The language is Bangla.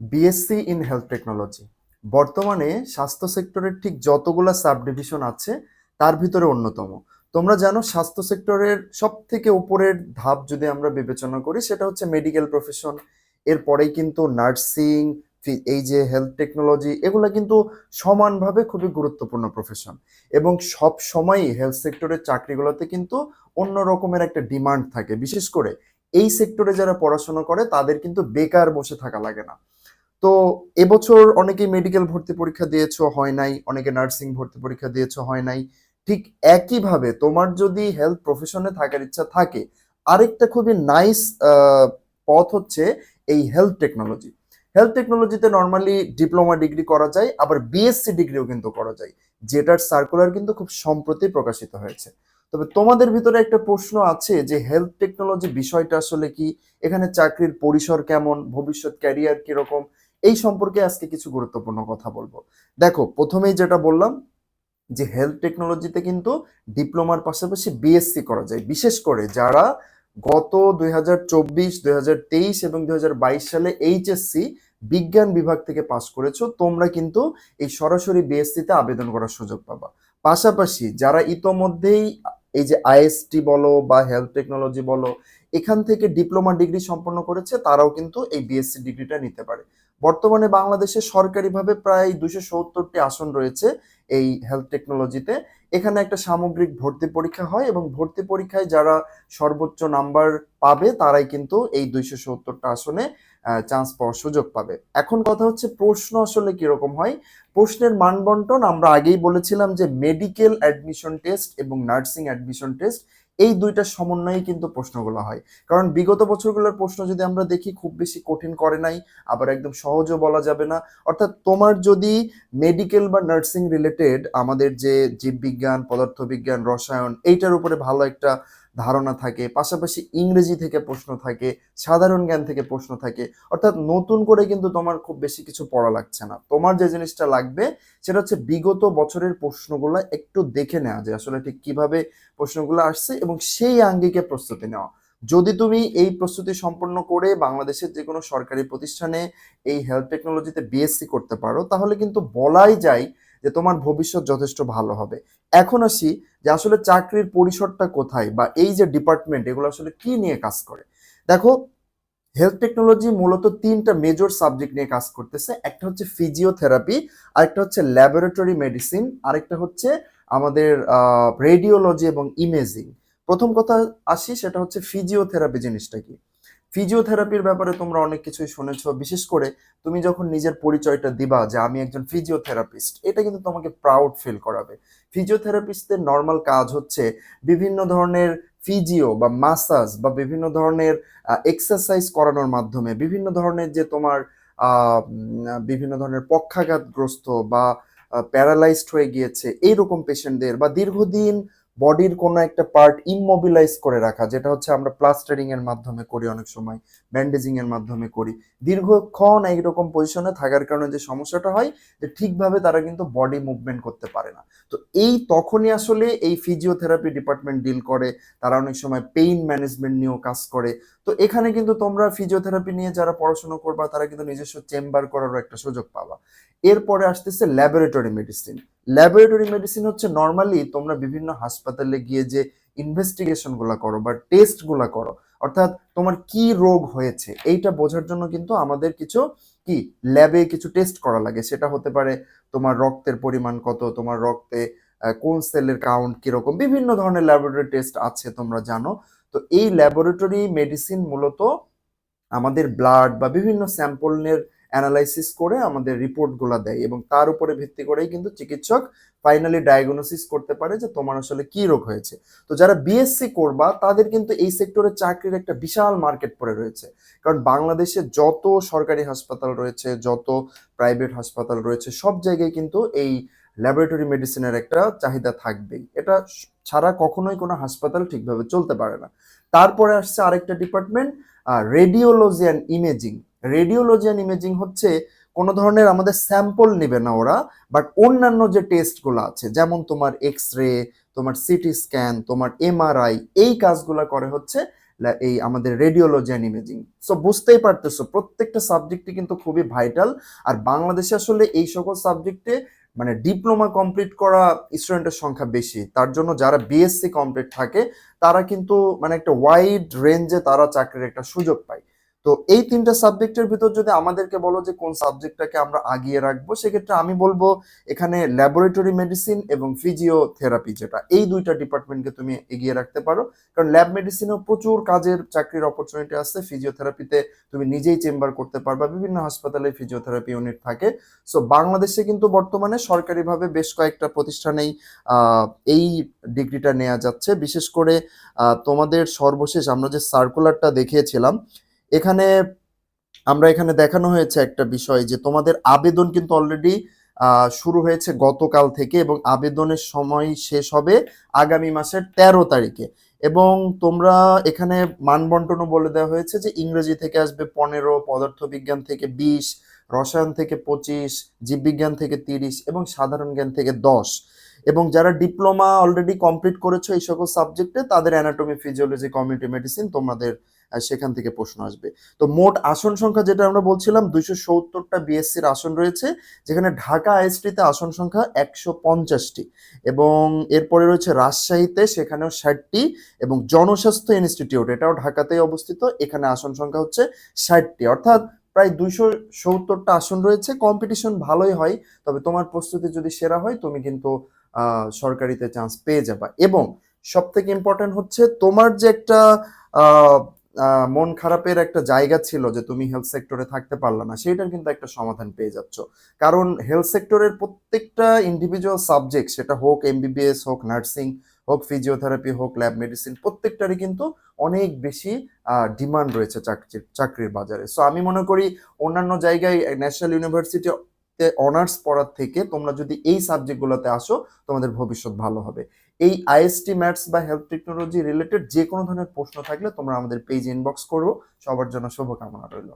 বিএসসি ইন হেলথ টেকনোলজি বর্তমানে স্বাস্থ্য সেক্টরের ঠিক যতগুলো সাব ডিভিশন আছে, তার ভিতরে অন্যতম। তোমরা জানো স্বাস্থ্য সেক্টরের সব থেকে উপরের ধাপ যদি আমরা বিবেচনা করি, সেটা হচ্ছে মেডিকেল প্রফেশন এরপরেই কিন্তু নার্সিং এই যে হেলথ টেকনোলজি এগুলো কিন্তু সমানভাবে খুবই গুরুত্বপূর্ণ প্রফেশন এবং সব সময়ই হেলথ সেক্টরের চাকরিগুলোতে কিন্তু অন্য রকমের একটা ডিমান্ড থাকে। বিশেষ করে এই সেক্টরে যারা পড়াশোনা করে, তাদের কিন্তু বেকার বসে থাকা লাগে না। তো এবছর অনেকে মেডিকেল ভর্তি পরীক্ষা দিয়েছ, হয় নাই। অনেকে নার্সিং ভর্তি পরীক্ষা দিয়েছ, হয় নাই। ঠিক একইভাবে তোমার যদি হেলথ প্রফেশনে থাকার ইচ্ছা থাকে, আরেকটা খুবই নাইস পথ হচ্ছে এই হেলথ টেকনোলজি হেলথ টেকনোলজিতে নর্মালি ডিপ্লোমা ডিগ্রি করা যায়, আবার বিএসসি ডিগ্রিও কিন্তু করা যায়, যেটার সার্কুলার কিন্তু খুব সম্প্রতি প্রকাশিত হয়েছে। তবে তোমাদের ভিতরে একটা প্রশ্ন আছে যে হেলথ টেকনোলজি বিষয়টা আসলে কি? এখানে চাকরির পরিসর কেমন? ভবিষ্যৎ ক্যারিয়ার কীরকম? এই সম্পর্কে আজকে কিছু গুরুত্বপূর্ণ কথা বলব। দেখো, প্রথমেই যেটা বললাম যে হেলথ টেকনোলজিতে কিন্তু ডিপ্লোমার পাশাপাশি বিএসসি করা যায়। বিশেষ করে যারা গত দুই হাজার চব্বিশ তেইশ এবং দুই হাজার বাইশ সালে এইচএসসি বিজ্ঞান বিভাগ থেকে পাশ করেছ, তোমরা কিন্তু এই সরাসরি বিএসসিতে আবেদন করার সুযোগ পাবা। পাশাপাশি যারা ইতোমধ্যেই এই যে আইএসটি বলো বা হেলথ টেকনোলজি বলো এখান থেকে ডিপ্লোমা ডিগ্রি সম্পন্ন করেছে, তারাও কিন্তু এই বিএসসি ডিগ্রিটা নিতে পারে। বর্তমানে বাংলাদেশে সরকারিভাবে প্রায় দুশো সত্তরটি আসন রয়েছে এই হেলথ টেকনোলজিতে এখানে একটা সামগ্রিক ভর্তি পরীক্ষা হয় এবং ভর্তি পরীক্ষায় যারা সর্বোচ্চ নাম্বার পাবে, তারাই কিন্তু এই দুইশো সত্তরটা আসনে চান্স পাওয়ার সুযোগ পাবে। এখন কথা হচ্ছে প্রশ্ন আসলে কীরকম হয়? প্রশ্নের মানবন্টন আমরা আগেই বলেছিলাম যে মেডিকেল অ্যাডমিশন টেস্ট এবং নার্সিং অ্যাডমিশন টেস্ট এই দুইটা সমন্বয়ে কিন্তু প্রশ্নগুলো হয়। কারণ বিগত বছরগুলোর প্রশ্ন যদি আমরা দেখি, খুব বেশি কঠিন করে নাই, আবার একদম সহজও বলা যাবে না। অর্থাৎ তোমার যদি মেডিকেল বা নার্সিং রিলেটেড আমাদের যে জীববিজ্ঞান, পদার্থবিজ্ঞান, রসায়ন, এইটার উপরে ভালো একটা ধারণা থাকে, পাশাপাশি ইংরেজি থেকে প্রশ্ন থাকে, সাধারণ জ্ঞান থেকে প্রশ্ন থাকে, অর্থাৎ নতুন করে কিন্তু তোমার খুব বেশি কিছু পড়া লাগছে না। তোমার যে জিনিসটা লাগবে সেটা হচ্ছে বিগত বছরের প্রশ্নগুলো একটু দেখে নেওয়া যে আসলে ঠিক কীভাবে প্রশ্নগুলো আসছে এবং সেই আঙ্গিকে প্রস্তুতি নেওয়া। যদি তুমি এই প্রস্তুতি সম্পন্ন করে বাংলাদেশের যে কোনো সরকারি প্রতিষ্ঠানে এই হেলথ টেকনোলজিতে বিএসসি করতে পারো, তাহলে কিন্তু বলাই যায় যে তোমার ভবিষ্যৎ যথেষ্ট ভালো হবে। এখন আসি যে আসলে চাকরির পরিসরটা কোথায় বা এই যে ডিপার্টমেন্ট এগুলো আসলে কি নিয়ে কাজ করে। দেখো হেলথ টেকনোলজি মূলত তিনটা মেজর সাবজেক্ট নিয়ে কাজ করতেছে। একটা হচ্ছে ফিজিওথেরাপি আরেকটা হচ্ছে ল্যাবরেটরি মেডিসিন আরেকটা হচ্ছে আমাদের রেডিওলজি এবং ইমেজিং প্রথম কথা আসি, সেটা হচ্ছে ফিজিওথেরাপি জিনিসটা কি? ফিজিওথেরাপির ব্যাপারে তোমরা অনেক কিছুই শুনেছ। বিশেষ করে তুমি যখন নিজের পরিচয়টা দিবা যে আমি একজন ফিজিওথেরাপিস্ট এটা কিন্তু তোমাকে প্রাউড ফিল করাবে। ফিজিওথেরাপিস্টদের নর্মাল কাজ হচ্ছে বিভিন্ন ধরনের ফিজিও বা মাসাজ বা বিভিন্ন ধরনের এক্সারসাইজ করানোর মাধ্যমে, বিভিন্ন ধরনের যে তোমার বিভিন্ন ধরনের পক্ষাঘাতগ্রস্ত বা প্যারালাইজড হয়ে গিয়েছে, এইরকম পেশেন্টদের বা দীর্ঘদিন বডির কোনো একটা পার্ট ইমমোবিলাইজ করে রাখা, যেটা হচ্ছে আমরা প্লাস্টারিং এর মাধ্যমে করি অনেক সময় ব্যান্ডেজিং এর মাধ্যমে করি। দীর্ঘক্ষণ এইরকম পজিশনে থাকার কারণে যে সমস্যাটা হয়, যে ঠিকভাবে তারা কিন্তু বডি মুভমেন্ট করতে পারে না। তো এই তখনই আসলে এই ফিজিওথেরাপি ডিপার্টমেন্ট ডিল করে, তারা অনেক সময় পেইন ম্যানেজমেন্ট নিয়েও কাজ করে। তো এখানে কিন্তু তোমরা ফিজিওথেরাপি নিয়ে যারা পড়াশোনা করবা, তারা কিন্তু নিজস্ব চেম্বার করারও একটা সুযোগ পাবা। এরপরে আসতেছে ল্যাবরেটরি মেডিসিন ল্যাবরেটরি মেডিসিন হচ্ছে নর্মালি তোমরা বিভিন্ন হাসপাতালে গিয়ে যে ইনভেস্টিগেশনগুলা করো বা টেস্টগুলা করো, অর্থাৎ তোমার কি রোগ হয়েছে, এইটা বোঝার জন্য কিন্তু আমাদের কিছু কি ল্যাবে কিছু টেস্ট করা লাগে। সেটা হতে পারে তোমার রক্তের পরিমাণ কত, তোমার রক্তে কোন সেলের কাউন্ট কীরকম, বিভিন্ন ধরনের ল্যাবরেটরি টেস্ট আছে তোমরা জানো। তো এই ল্যাবরেটরি মেডিসিন মূলত আমাদের ব্লাড বা বিভিন্ন স্যাম্পলের অ্যানালাইসিস করে আমাদের রিপোর্টগুলো দেয় এবং তার উপরে ভিত্তি করেই কিন্তু চিকিৎসক ফাইনালি ডায়াগনোসিস করতে পারে যে তোমার আসলে কি রোগ হয়েছে। তো যারা বিএসসি করবা, তাদের কিন্তু এই সেক্টরে চাকরির একটা বিশাল মার্কেট পড়ে রয়েছে। কারণ বাংলাদেশে যত সরকারি হাসপাতাল রয়েছে, যত প্রাইভেট হাসপাতাল রয়েছে, সব জায়গায় কিন্তু এই ল্যাবরেটরি মেডিসিনের একটা চাহিদা থাকবেই। এটা ছাড়া কখনোই কোনো হাসপাতাল ঠিকভাবে চলতে পারে না। তারপরে আসছে আরেকটা department radiology and imaging radiology and imaging হচ্ছে কোনো ধরনের আমাদের স্যাম্পল নেবে না ওরা বাট অন্যান্য যে টেস্টগুলো আছে, যেমন তোমার এক্স রে তোমার সিটি স্ক্যান তোমার এমআরআই এই কাজগুলো করে হচ্ছে এই আমাদের রেডিওলজি অ্যান্ড ইমেজিং সো বুঝতেই পারতেছো, প্রত্যেকটা সাবজেক্টই কিন্তু খুবই ভাইটাল আর বাংলাদেশে আসলে এই সকল সাবজেক্টে মানে ডিপ্লোমা কমপ্লিট করা স্টুডেন্টের সংখ্যা বেশি। তার জন্য যারা বিএসসি কমপ্লিট থাকে, তারা কিন্তু মানে একটা ওয়াইড রেঞ্জে তারা চাকরির একটা সুযোগ পায়। তো এই তিনটা সাবজেক্টের ভিতর যদি আমাদেরকে বলো যে কোন সাবজেক্টটাকে আমরা আগিয়ে রাখব, সেক্ষেত্রে আমি বলব এখানে ল্যাবরেটরি মেডিসিন এবং ফিজিওথেরাপি যেটা। এই দুইটা ডিপার্টমেন্টকে তুমি এগিয়ে রাখতে পারো। কারণ ল্যাব মেডিসিনেও প্রচুর কাজের চাকরির অপরচুনিটি আছে। ফিজিওথেরাপিতে তুমি নিজেই চেম্বার করতে পারবা। বিভিন্ন হাসপাতালে ফিজিওথেরাপি ইউনিট থাকে। সো বাংলাদেশে কিন্তু বর্তমানে সরকারিভাবে বেশ কয়েকটা প্রতিষ্ঠানেই এই ডিগ্রিটা নেওয়া যাচ্ছে। বিশেষ করে তোমাদের সর্বশেষ আমরা যে সার্কুলারটা দেখিয়েছিলাম এখানে আমরা এখানে দেখানো হয়েছে একটা বিষয় যে তোমাদের আবেদন কিন্তু অলরেডি শুরু হয়েছে গতকাল থেকে এবং আবেদনের সময় শেষ হবে আগামী মাসের তেরো তারিখে। এবং তোমরা এখানে মানবন্টনও বলে দেওয়া হয়েছে যে ইংরেজি থেকে আসবে পনেরো, পদার্থবিজ্ঞান থেকে বিশ, রসায়ন থেকে পঁচিশ, জীববিজ্ঞান থেকে তিরিশ এবং সাধারণ জ্ঞান থেকে দশ। এবং যারা ডিপ্লোমা অলরেডি কমপ্লিট করেছ এই সকল সাবজেক্টে তাদের অ্যানাটমি ফিজিওলজি কমিউনিটি মেডিসিন তোমাদের সেখান থেকে প্রশ্ন আসবে। তো মোট আসন সংখ্যা যেটা আমরা বলছিলাম, দুইশো সত্তরটা বিএসসির আসন রয়েছে, যেখানে ঢাকা আইএসটিতে আসন সংখ্যা একশো পঞ্চাশটি এবং এরপরে রয়েছে রাজশাহীতে সেখানেও ষাটটি এবং জনস্বাস্থ্য ইনস্টিটিউট, এটাও ঢাকাতেই অবস্থিত, এখানে আসন সংখ্যা হচ্ছে ষাটটি। অর্থাৎ প্রায় দুইশো সত্তরটা আসন রয়েছে কম্পিটিশন ভালোই হয়, তবে তোমার প্রস্তুতি যদি সেরা হয়, তুমি কিন্তু সরকারিতে চান্স পেয়ে যাবা। এবং সব থেকে ইম্পর্টেন্ট হচ্ছে তোমার যে একটা মন খারাপের একটা জায়গা ছিল যে তুমি হেলথ সেক্টরে থাকতে পারলা না সেটার কিন্তু একটা সমাধান পেয়ে যাচ্ছ। কারণ হেলথ সেক্টরের প্রত্যেকটা ইন্ডিভিজুয়াল সাবজেক্ট সেটা হোক এমবিবিএস হোক নার্সিং হোক ফিজিওথেরাপি হোক ল্যাব মেডিসিন প্রত্যেকটারই কিন্তু অনেক বেশি ডিমান্ড রয়েছে চাকরির চাকরির বাজারে। সো আমি মনে করি অন্যান্য জায়গায় ন্যাশনাল ইউনিভার্সিটি অনার্স পড়ার থেকে তোমরা যদি এই সাবজেক্টগুলোতে আসো, তোমাদের ভবিষ্যৎ ভালো হবে। এই আইএসটি ম্যাটস বা হেলথ টেকনোলজি রিলেটেড যে কোনো ধরনের প্রশ্ন থাকলে তোমরা আমাদের পেজ ইনবক্স করো। সবার জন্য শুভকামনা রইল।